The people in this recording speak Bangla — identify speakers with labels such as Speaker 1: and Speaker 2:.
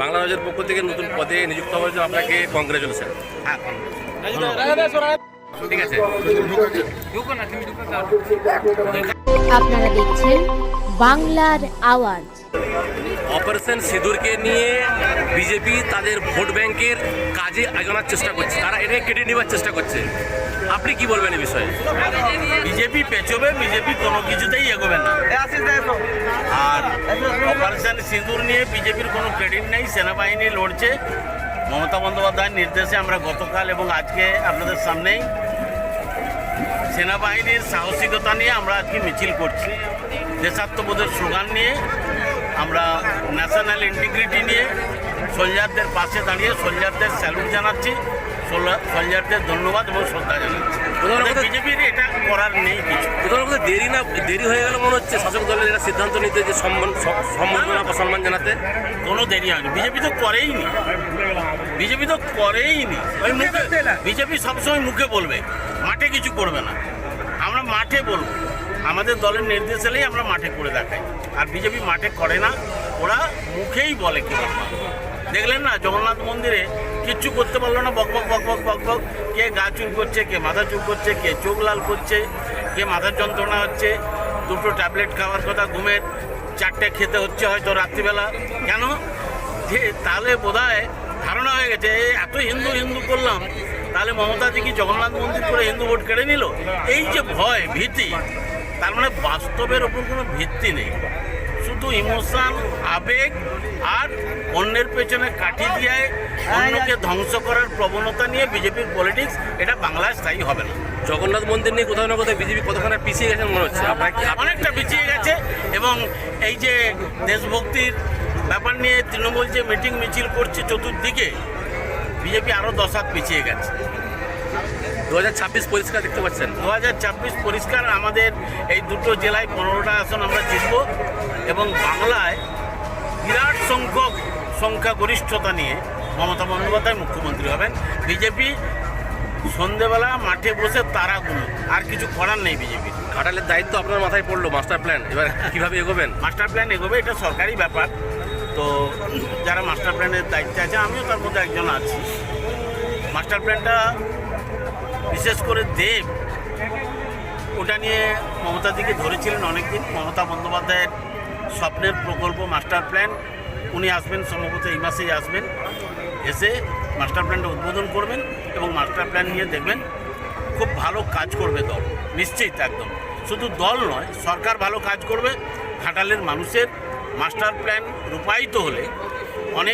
Speaker 1: বাংলা রাজ্যের পক্ষ থেকে নতুন পদে নিযুক্ত হওয়ার জন্য আপনাকে কংগ্রেচুলেশন
Speaker 2: হ্যাঁ
Speaker 1: ঠিক আছে।
Speaker 3: আপনারা দেখছেন বাংলার আওয়াজ।
Speaker 1: অপারেশন সিঁদুরকে নিয়ে বিজেপি তাদের ভোট ব্যাংকের কাজে আগানোর চেষ্টা করছে। তারা এটাকে কেটে নেওয়ার চেষ্টা করছে। আপনি কি বলবেন এই বিষয়ে?
Speaker 2: বিজেপি পেছবে বিজেপি কোনো কিছুতেই এগোবে না। আর অপারেশন সিঁদুর নিয়ে বিজেপির কোনো ক্রেডিট নেই সেনাবাহিনী লড়ছে। মমতা বন্দ্যোপাধ্যায়ের নির্দেশে আমরা গতকাল এবং আজকে আপনাদের সামনেই সেনাবাহিনীর সাহসিকতা নিয়ে আমরা আজকে মিছিল করছি। দেশাত্মবোধের স্লোগান নিয়ে আমরা ন্যাশনাল ইন্টিগ্রিটি নিয়ে সোলজারদের পাশে দাঁড়িয়ে সোলজারদের স্যালুট জানাচ্ছি। সোলজারদের ধন্যবাদ এবং শ্রদ্ধা জানাচ্ছি। বিজেপির এটা করার নেই কিছু।
Speaker 1: কোথাও কোথাও দেরি না দেরি হয়ে গেল মনে হচ্ছে শাসক দলের এটা সিদ্ধান্ত নিতে যে সম্মান স- সম্বর্ধনা বা সম্মান জানাতে।
Speaker 2: কোনো দেরি হয়নি। বিজেপি তো করেই নি বিজেপি তো করেই নি ওই মুখে বিজেপি সবসময় মুখে বলবে মাঠে কিছু করবে না। আমরা মাঠে বলব। আমাদের দলের নির্দেশ এলেই আমরা মাঠে করে দেখাই। আর বিজেপি মাঠে করে না ওরা মুখেই বলে কি বলব। দেখলেন না জগন্নাথ মন্দিরে কিচ্ছু করতে পারল না বক বক বক বক বক বক। কে গা চুল করছে, কে মাথা চুল করছে, কে চোখ লাল করছে, কে মাথার যন্ত্রণা হচ্ছে, দুটো ট্যাবলেট খাওয়ার কথা, ঘুমের চারটে খেতে হচ্ছে হয়তো রাত্রিবেলা। কেন? যে তাহলে বোধ ধারণা হয়ে গেছে এত হিন্দু হিন্দু করলাম, তাহলে মমতাজি কি জগন্নাথ মন্দির করে হিন্দু ভোট কেড়ে নিল? এই যে ভয়, ভীতি, তার মানে বাস্তবের ওপর কোনো ভিত্তি নেই। শুধু ইমোশন, আবেগ আর অন্যের পেছনে কাঠি দিয়ে অন্যকে ধ্বংস করার প্রবণতা নিয়ে বিজেপির পলিটিক্স এটা বাংলায় স্থায়ী হবে না।
Speaker 1: জগন্নাথ মন্দির নিয়ে কোথাও না কোথাও বিজেপি কতখানি পিছিয়ে গেছে মনে হচ্ছে?
Speaker 2: অনেকটা পিছিয়ে গেছে এবং এই যে দেশভক্তির ব্যাপার নিয়ে তৃণমূল যে মিটিং মিছিল করছে চতুর্দিকে বিজেপি আরও দশ হাত পিছিয়ে গেছে।
Speaker 1: দু হাজার ছাব্বিশ পরিষ্কার দেখতে পাচ্ছেন?
Speaker 2: দু হাজার ছাব্বিশ পরিষ্কার আমাদের এই দুটো জেলায় পনেরোটা আসন আমরা জিতব এবং বাংলায় বিরাট সংখ্যক সংখ্যাগরিষ্ঠতা নিয়ে মমতা বন্দ্যোপাধ্যায় মুখ্যমন্ত্রী হবেন। বিজেপি সন্ধেবেলা মাঠে বসে তারা গুলো আর কিছু করার নেই বিজেপির
Speaker 1: ঘাটালের দায়িত্ব আপনার মাথায় পড়ল মাস্টার প্ল্যান? এবার কীভাবে এগোবেন?
Speaker 2: মাস্টার প্ল্যান এগোবে এটা সরকারি ব্যাপার। তো যারা মাস্টার প্ল্যানের দায়িত্বে আছে আমিও তার মধ্যে একজন আছি। মাস্টার প্ল্যানটা বিশেষ করে দেব ওটা নিয়ে মমতা দিকে ধরেছিলেন অনেকদিন। মমতা বন্দ্যোপাধ্যায়ের স্বপ্নের প্রকল্প মাস্টার প্ল্যান। উনি আসবেন, সম্ভবত এই মাসেই আসবেন। এসে মাস্টার প্ল্যানটা উদ্বোধন করবেন এবং মাস্টার প্ল্যান নিয়ে দেখবেন খুব ভালো কাজ করবে দল। নিশ্চিত একদম। শুধু দল নয়, সরকার ভালো কাজ করবে খাটালের মানুষের মাস্টার প্ল্যান রূপায়িত হলে অনেক